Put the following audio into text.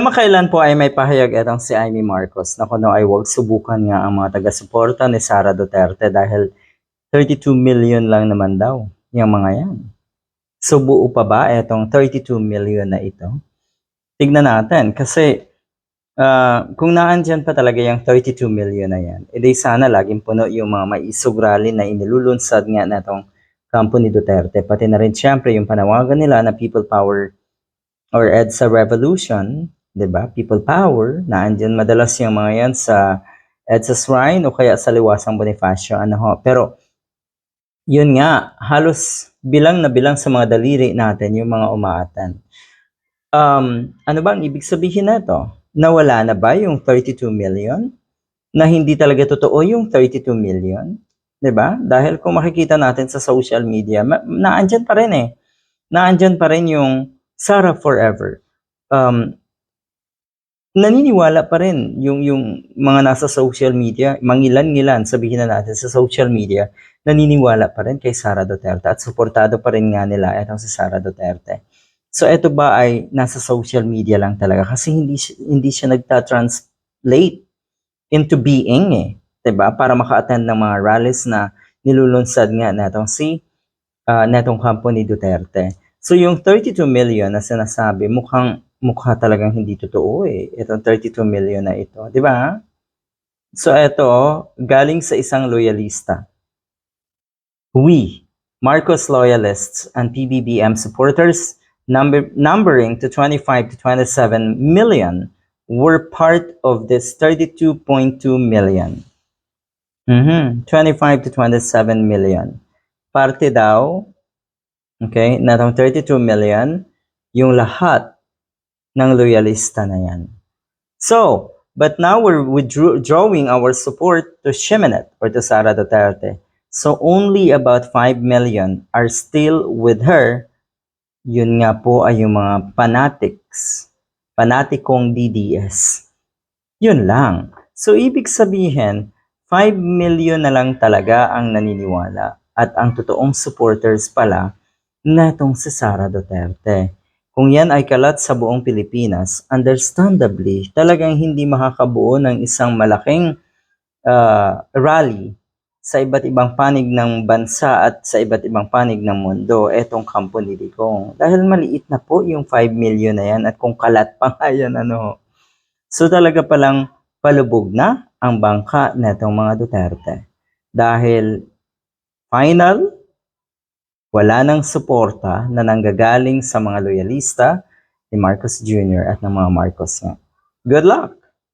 Kamakailan po ay may pahayag itong si Amy Marcos na kuno ay huwag subukan nga ang mga taga-suporta ni Sara Duterte dahil 32 million lang naman daw yung mga yan. So pa ba itong 32 million na ito? Tignan natin kasi ah, kung naandyan pa talaga yung 32 million na yan, edi sana laging puno yung mga maisugrali na inilulunsad nga na itong kampo ni Duterte. Pati na rin siyempre yung panawagan nila na people power or EDSA revolution, 'di ba? People power, naandyan madalas yung mga yan sa EDSA shrine o kaya sa Liwasang Bonifacio ano ho. Pero yun nga, halos bilang na bilang sa mga daliri natin yung mga umaatan. Um, ano ba ang ibig sabihin na to? Nawala na ba yung 32 million? Na hindi talaga totoo yung 32 million? 'Di ba? Dahil kung makikita natin sa social media, naandyan pa rin eh. Naandyan pa rin yung Sarah Forever. Um, naniniwala pa rin yung yung mga nasa social media, mangilan-ngilan sabihin na natin sa social media, naniniwala pa rin kay Sara Duterte at suportado pa rin nga nila itong si Sara Duterte. So ito ba ay nasa social media lang talaga kasi hindi hindi siya nagta-translate into being eh, 'di ba? Para maka-attend ng mga rallies na nilulunsad nga natong si ah, natong kampo ni Duterte. So yung 32 million na sinasabi, mukhang mukha talagang hindi totoo eh. Itong 32 million na ito, di ba? So ito, galing sa isang loyalista. We, Marcos loyalists and PBBM supporters, number, numbering to 25 to 27 million, were part of this 32.2 million. Mhm, 25 to 27 million. Parte daw, okay, natong 32 million, yung lahat ng loyalista na yan. So, but now we're withdrawing our support to Shimenet or to Sara Duterte. So only about 5 million are still with her. Yun nga po ay yung mga fanatics, fanatikong DDS. Yun lang. So ibig sabihin, 5 million na lang talaga ang naniniwala at ang totoong supporters pala na itong si Sara Duterte. Kung yan ay kalat sa buong Pilipinas, understandably, talagang hindi makakabuo ng isang malaking ah, rally sa iba't ibang panig ng bansa at sa iba't ibang panig ng mundo, etong kampo ni Digong. Dahil maliit na po yung 5 million na yan at kung kalat pa nga yan, ano. So talaga palang palubog na ang bangka na itong mga Duterte. Dahil final, wala nang suporta na nanggagaling sa mga loyalista ni Marcos Jr. at ng mga Marcos nga. Good luck!